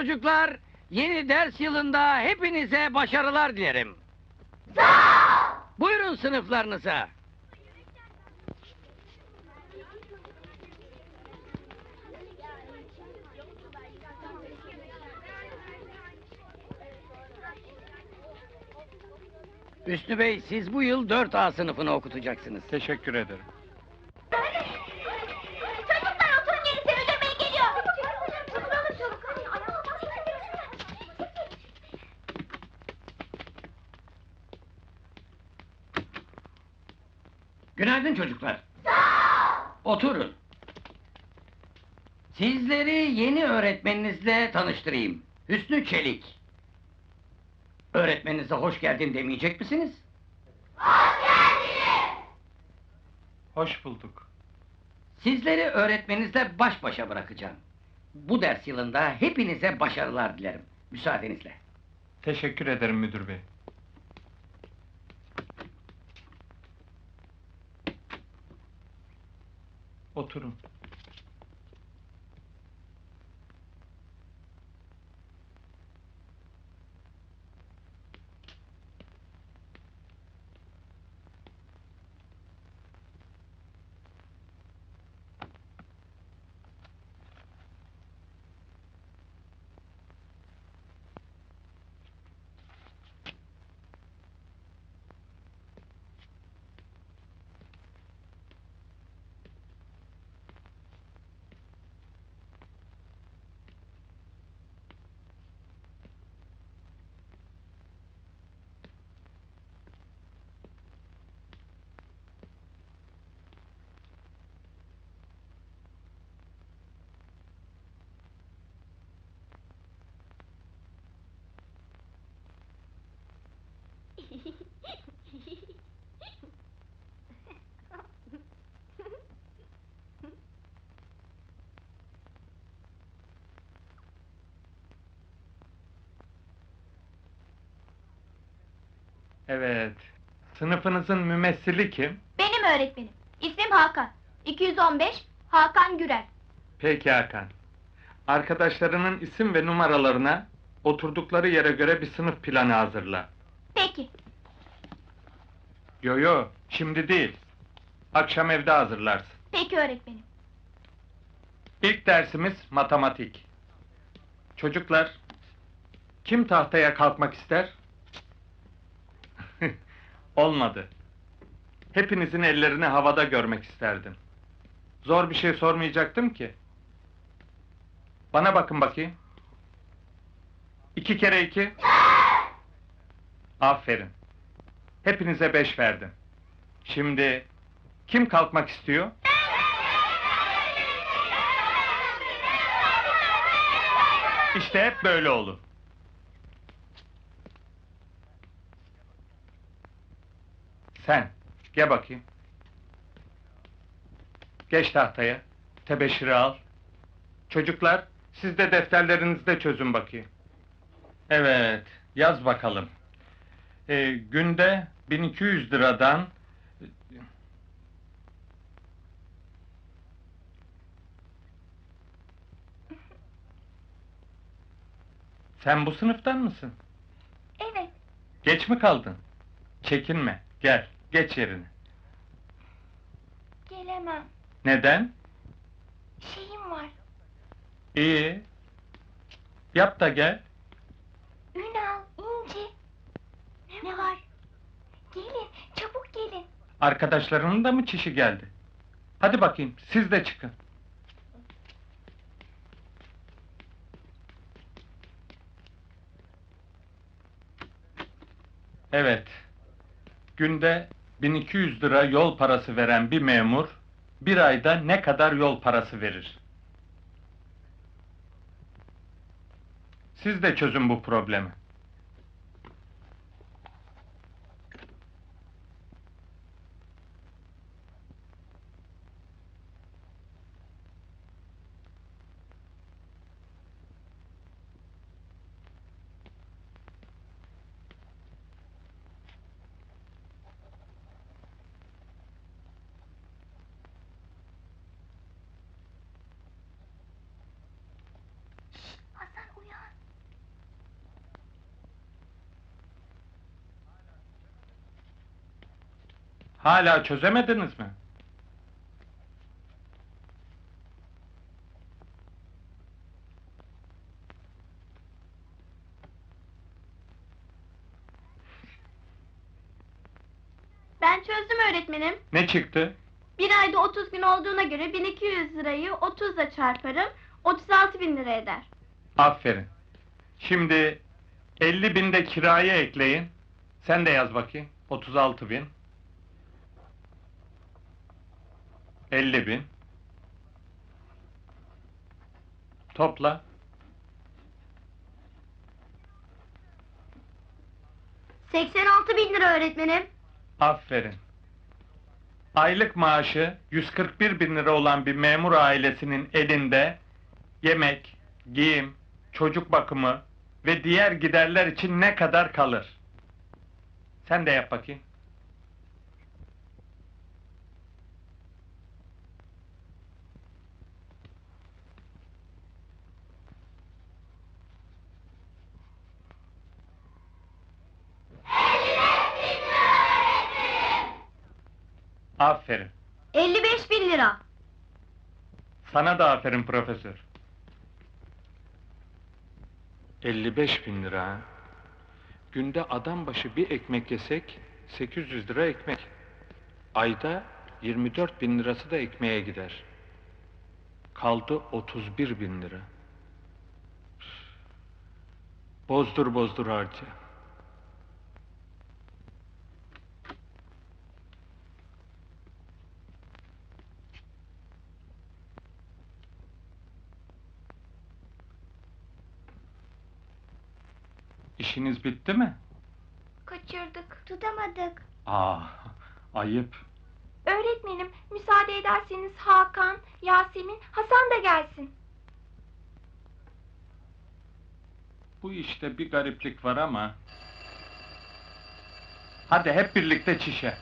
çocuklar. Yeni ders yılında hepinize başarılar dilerim. Buyurun sınıflarınıza. Hüsnü Bey, siz bu yıl 4A sınıfını okutacaksınız. Teşekkür ederim. Çocuklar oturun gelin seni öldürmeye geliyor. Oturalım çabuk hadi. Ayağıma Günaydın çocuklar. Oturun. Sizleri yeni öğretmeninizle tanıştırayım. Hüsnü Çelik. Öğretmeninize hoş geldin demeyecek misiniz? Hoş bulduk. Sizleri öğretmeninizle baş başa bırakacağım. Bu ders yılında hepinize başarılar dilerim. Müsaadenizle. Teşekkür ederim müdür bey. Oturun. Evet. Sınıfınızın mümessili kim? Benim öğretmenim. İsmim Hakan. 215 Hakan Gürel. Peki Hakan. Arkadaşlarının isim ve numaralarına oturdukları yere göre bir sınıf planı hazırla. Peki. Yo yo, şimdi değil. Akşam evde hazırlarsın. Peki öğretmenim. İlk dersimiz matematik. Çocuklar, kim tahtaya kalkmak ister? Olmadı. Hepinizin ellerini havada görmek isterdim. Zor bir şey sormayacaktım ki. Bana bakın bakayım. İki kere iki. Aferin. Hepinize beş verdim. Şimdi kim kalkmak istiyor? İşte hep böyle olur. Sen, gel bakayım. Geç tahtaya, tebeşiri al. Çocuklar, siz de defterlerinizde çözün bakayım. Evet, yaz bakalım. Ee, günde 1200 liradan... Sen bu sınıftan mısın? Evet. Geç mi kaldın? Çekinme, gel, geç yerine. Gelemem. Neden? Şeyim var. İyi. Yap da gel. Ünal, İnci. Ne, var? Gelin, çabuk gelin. Arkadaşlarının da mı çişi geldi? Hadi bakayım, siz de çıkın. Evet. Günde 1200 lira yol parası veren bir memur, bir ayda ne kadar yol parası verir? Siz de çözün bu problemi. Hasan uyan. Hala çözemediniz mi? Ben çözdüm öğretmenim. Ne çıktı? Bir ayda 30 gün olduğuna göre 1200 lirayı 30 ile çarparım. 36 bin lira eder. Aferin. Şimdi 50 bin de kiraya ekleyin. Sen de yaz bakayım. 36 bin. 50 bin. Topla. Cık, 86 bin lira öğretmenim. Aferin. Aylık maaşı 141 bin lira olan bir memur ailesinin elinde yemek, giyim, çocuk bakımı ve diğer giderler için ne kadar kalır? Sen de yap bakayım. Aferin. 55 bin lira. Sana da aferin profesör. 55 bin lira. ha? Günde adam başı bir ekmek yesek 800 lira ekmek. Ayda 24 bin lirası da ekmeğe gider. Kaldı 31 bin lira. Bozdur bozdur harca. İşiniz bitti mi? Kaçırdık. Tutamadık. Aa, ayıp. Öğretmenim müsaade ederseniz Hakan, Yasemin, Hasan da gelsin. Bu işte bir gariplik var ama... Hadi hep birlikte çişe.